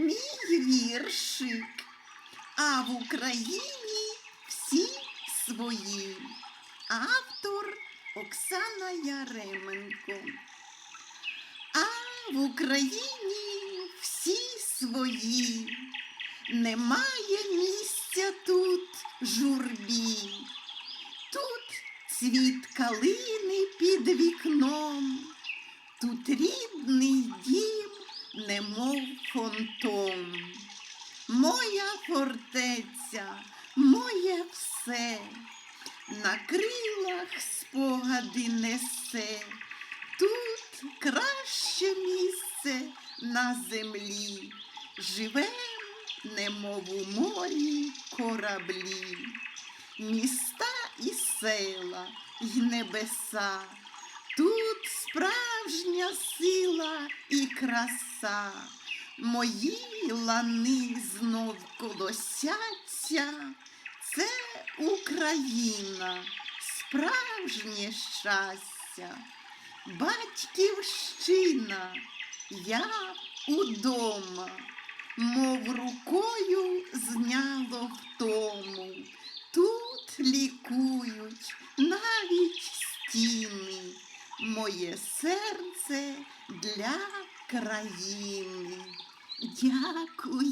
мій віршик, а в Україні всі свої. Автор Оксана Яременко. А в Україні всі свої. Немає місця тут журбі. Тут цвіт калини під вікном. Тут рідний дім, немов фонтон. Моя фортеця, моє все, на крилах спогади несе. Тут краще місце на землі. Живем, немов у морі кораблі. Міста і села, й небеса. Тут справжня сила і краса. Мої лани знов колосяться. Це Україна, справжнє щастя. Батьківщина, я удома, мов рукою зняло втому. Тут лікують навіть стіни, моє серце для країни. Дякую.